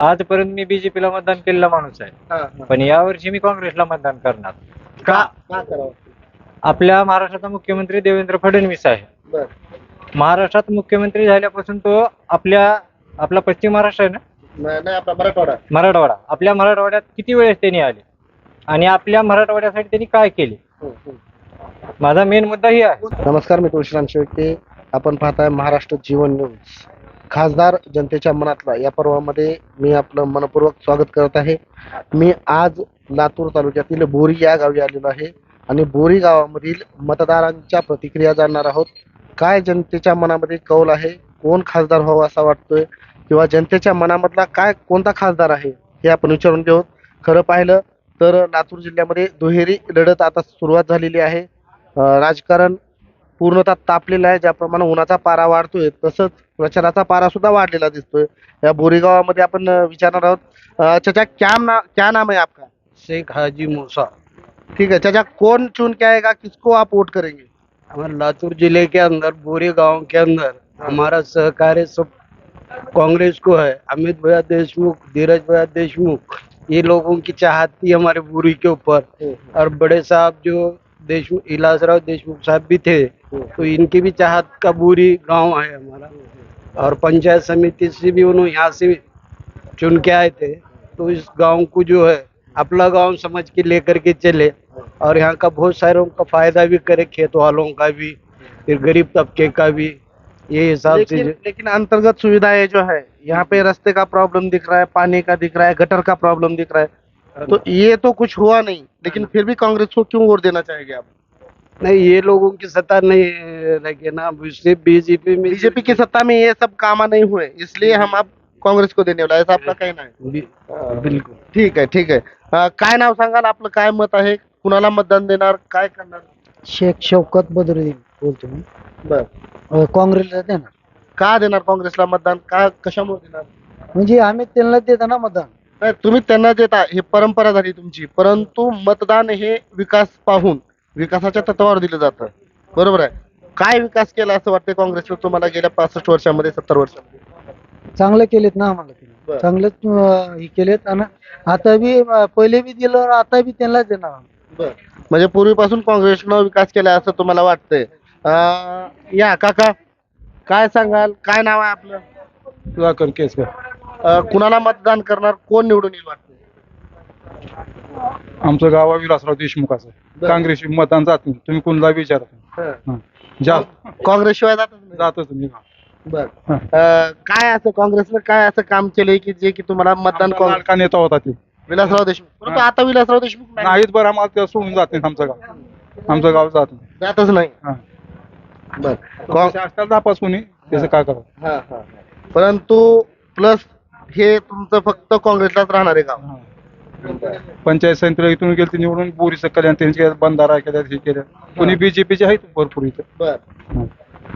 आजपर्यंत मी बीजेपीला मतदान केलेला माणूस आहे. हा, हा. पण यावर्षी मी काँग्रेसला मतदान करणार. का? का करावं? आपल्या महाराष्ट्राचा मुख्यमंत्री देवेंद्र फडणवीस आहे. बर. महाराष्ट्रात मुख्यमंत्री झाल्यापासून तो आपल्या आपला पश्चिम महाराष्ट्र आहे ना? नाही नाही, आपला मराठवाडा. मराठवाडा. आपल्या मराठवाड्यात किती वेळेस त्यांनी आले? आणि आपल्या मराठवाड्यासाठी त्यांनी काय केले? हम्म, हम्म. माझा मेन मुद्दा ही आहे. नमस्कार मी तुळशीराम शेळके. आपण पाहताय महाराष्ट्र जीवन न्यूज. खासदार जनतेच्या मनातला या पर्वामध्ये मी आपलं मनपूर्वक स्वागत करत आहे. मी आज लातूर तालुक्यातील बोरी या गावी आलेलो आहे आणि बोरी गावामधील मतदारांच्या प्रतिक्रिया जाणणार आहोत. काय जनतेच्या मनामध्ये कौल आहे? कोण खासदार व्हावा असा वाटतोय? किंवा जनतेच्या मनामधला काय कोणता खासदार आहे? हे आपण विचारून घेऊ. खरं पाहिलं तर लातूर जिल्ह्यामध्ये दुहेरी लढत आता सुरुवात झालेली आहे. राजकारण पूर्णतः तापलेलं आहे ज्याप्रमाणे उन्हाचा पारा वाढतोय तसंच प्रचाराचा पारा सुद्धा वाढलेला दिसतोय. या बोरीगावामध्ये आपण विचारणार आहोत चाचा क्या ना क्या नाम है आपका? शेख हाजी मूसा. ठीक है चाचा कौन चुन के आएगा किसको आप वोट करेंगे? हमारे लातूर जिले के अंदर बोरी गांव के अंदर हमारा सहकार्य सब कांग्रेस को है अमित भैया देशमुख धीरज भैया देशमुख ये लोगों की चाहत थी हमारे बोरी के ऊपर। और बड़े साहब जो देशमुख इलासराव देशमुख साहब भी थे तो इनकी भी चाहत का बुरी गाँव है हमारा। और पंचायत समिति से भी उन्होंने यहाँ से चुन के आए थे। तो इस गाँव को जो है अपना गाँव समझ के लेकर के चले। और यहाँ का बहुत सारों का फ़ायदा भी करे खेत वालों का भी फिर गरीब तबके का भी ये हिसाब से लेकिन लेकिन अंतर्गत सुविधाएँ जो है यहाँ पे रास्ते का प्रॉब्लम दिख रहा है पानी का दिख रहा है गटर का प्रॉब्लम दिख रहा है। तो ये तो कुछ हुआ नहीं लेकिन फिर भी कांग्रेस को क्यों वोट देना चाहेंगे आप? नहीं ये लोगों की सत्ता नहीं लगे ना बीजेपी में बीजेपी की सत्ता में ये सब काम नहीं हुए इसलिए हम आप काँग्रेस को देने वाला ऐसा आपका कहना है? बिल्कुल। ठीक आहे ठीक आहे अं, काय नाव सांगाल? आपलं काय मत आहे? कुणाला मतदान देणार? काय करणार? शेख शौकत बदरुद्दीन बोलतो मी. बर. काँग्रेसला देणार. का देणार काँग्रेसला मतदान? का कशामुळे देणार? म्हणजे आम्ही त्यांना देतो ना मतदान. नाही तुम्ही त्यांना देता हे परंपरा झाली तुमची. परंतु मतदान हे विकास पाहून विकासाच्या तत्वावर दिलं जातं. बरोबर आहे? काय विकास केला असं वाटतं काँग्रेसनं तुम्हाला गेल्या पासष्ट वर्षामध्ये सत्तर वर्षामध्ये? चांगले केलेत ना आम्हाला बरं. त्यांनी चांगलेच अ, हे केलेत. आणि आता बी अ, पहिले बी दिलं आणि आता बी त्यांना देणार आम्ही. म्हणजे पूर्वीपासून काँग्रेसनं विकास केला असं तुम्हाला वाटतंय. अं, या काका. काय सांगाल? काय नाव आहे आपलं? सुधाकर केसकर. कुणाला मतदान करणार कोण निवडून येईल वाटतं? आमचं गाव आहे विलासराव देशमुखाचं बरं. काँग्रेस मतदान जात नाही. तुम्ही कोणाला विचारा? हं. जा काँग्रेसशिवाय जातच नाही. तुम्ही बर. हं. काय असं काँग्रेसनं काय असं काम केलंय की जे की तुम्हाला मतदान आमचा काँग्रेस लाडका नेता होता ते. विलासराव देशमुख. परंतु हा. आता विलासराव देशमुख नाही. नाहीत बरं आम्हाला सोडून जात नाही आमचं गाव. आमचं गाव जात नाही. जातच नाही. हं. बर. काँग्रेस असतात नापास कोणी त्याचं काय करावं? परंतु प्लस हे तुमचं फक्त काँग्रेसलाच राहणार आहे हं. पंचायत समितीला इथून गेलं ते निवडून बोरीचं कल्याण त्यांचे केलं, बंधारा केल्या हे केलं. कोणी बीजेपीचे आहेत भरपूर इथं. बर. हं.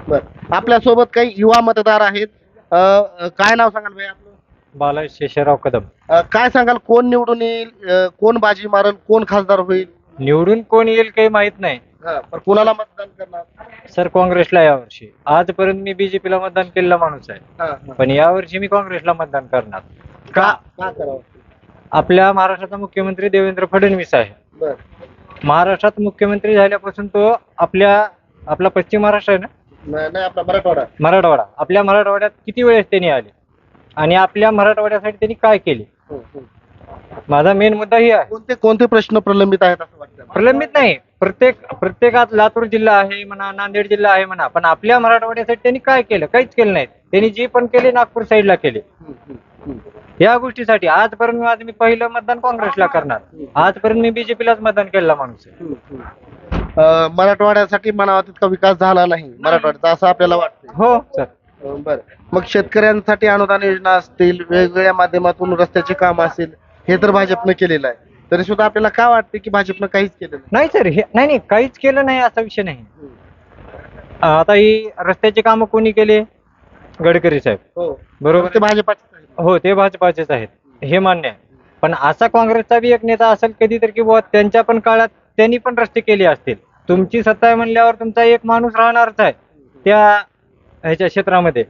बर. आपल्यासोबत काही युवा मतदार आहेत. अं, काय नाव सांगाल भाई आपलं? बाला शेषराव कदम. अं, काय सांगाल? कोण निवडून येईल? अं, कोण बाजी मारल? कोण खासदार होईल? निवडून कोण येईल काही माहीत नाही. हा, पण कुणाला मतदान करणार? सर काँग्रेसला यावर्षी. आजपर्यंत मी बीजेपीला मतदान केलेला माणूस आहे. हा, हा. पण यावर्षी मी काँग्रेसला मतदान करणार. का? का? करावं? आपल्या महाराष्ट्राचा मुख्यमंत्री देवेंद्र फडणवीस आहे. बर. महाराष्ट्रात मुख्यमंत्री झाल्यापासून तो आपल्या आपला पश्चिम महाराष्ट्र आहे ना? नाही नाही, आपला मराठवाडा. मराठवाडा. आपल्या मराठवाड्यात किती वेळेस त्यांनी आले? आणि आपल्या मराठवाड्यासाठी त्यांनी काय केले? हं, हं. माझा मेन मुद्दा ही आहे. कोणते कोणते प्रश्न प्रलंबित आहेत असं वाटतं प्रलंबित नाही. प्रत्येक प्रत्येकात लातूर जिल्हा आहे म्हणा नांदेड जिल्हा आहे म्हणा पण आपल्या मराठवाड्यासाठी त्यांनी काय केलं? काहीच केलं नाही. त्यांनी जे पण केले नागपूर साईडला केले. या गोष्टीसाठी आजपर्यंत आज मी पहिलं मतदान काँग्रेसला करणार. आजपर्यंत मी बीजेपीलाच मतदान केलेला माणूस आहे. अं, मराठवाड्यासाठी म्हणावा तितका विकास झाला नाही मराठवाड्याचा असं आपल्याला वाटतं हो. सर बर. मग शेतकऱ्यांसाठी अनुदान योजना असतील वेगवेगळ्या माध्यमातून रस्त्याचे काम असेल हे तर भाजपनं केलेलं आहे. तरी सुद्धा आपल्याला काय वाटतं की भाजपनं काहीच केलं नाही? नाही सर हे नाही नाही काहीच केलं नाही असा विषय नाही. आता ही रस्त्याची कामं कोणी केले? गडकरी साहेब. हो. बरोबर? ते भाजपाचे हो ते भाजपाचेच आहेत. हे मान्य आहे. पण असा काँग्रेसचा बी एक नेता असेल कधीतरी की बुवा त्यांच्या पण काळात त्यांनी पण रस्ते केले असतील. तुमची सत्ता आहे म्हणल्यावर तुमचा एक माणूस राहणारच आहे त्या ह्याच्या क्षेत्रामध्ये.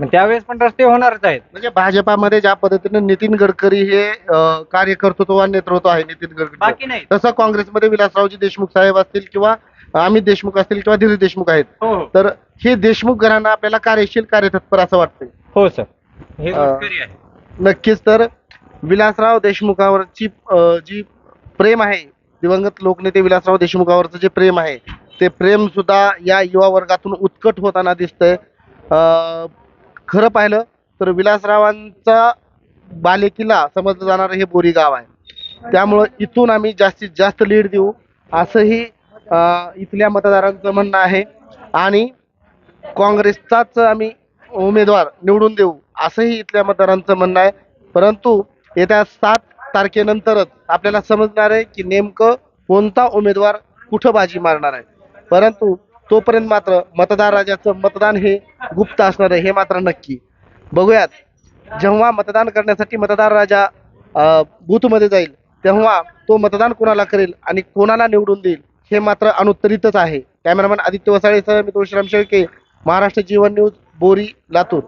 मग त्यावेळेस पण रस्ते होणारच आहेत. म्हणजे भाजपामध्ये ज्या पद्धतीने नितीन गडकरी हे अं, कार्यकर्तृत्व आणि नेतृत्व आहे नितीन गडकरी. बाकी नाही तसं काँग्रेसमध्ये विलासरावजी देशमुख साहेब असतील किंवा अमित देशमुख असतील किंवा धीरज देशमुख आहेत. हो हो. तर हे देशमुख घराणं आपल्याला कार्यशील कार्यतत्पर असं वाटतंय. हो सर. हे अं, आहे नक्कीच तर विलासराव देशमुखावरची अं, जी प्रेम आहे दिवंगत लोकनेते विलासराव देशमुखावरचं जे प्रेम आहे ते प्रेम सुद्धा या युवा वर्गातून उत्कट होताना दिसतंय. अं, खरं पाहिलं तर विलासरावांचा बालेकिल्ला समजलं जाणारं हे बोरी गाव आहे. त्यामुळं इथून आम्ही जास्तीत जास्त लीड देऊ असंही इथल्या मतदारांचं म्हणणं आहे. आणि काँग्रेसचाच आम्ही उमेदवार निवडून देऊ असंही इथल्या मतदारांचं म्हणणं आहे. परंतु येत्या सात तारखेनंतरच आपल्याला समजणार आहे की नेमकं कोणता उमेदवार कुठं बाजी मारणार आहे. परंतु तोपर्यंत मात्र मतदार राजाचं मतदान हे गुप्त असणार आहे हे मात्र नक्की. बघूयात जेव्हा मतदान करण्यासाठी मतदार राजा बूथमध्ये जाईल तेव्हा तो मतदान कोणाला करेल आणि कोणाला निवडून देईल हे मात्र अनुत्तरितच आहे. कॅमेरामॅन आदित्य वसाळेसह मी तुळशीराम शेळके महाराष्ट्र जीवन न्यूज बोरी लातूर.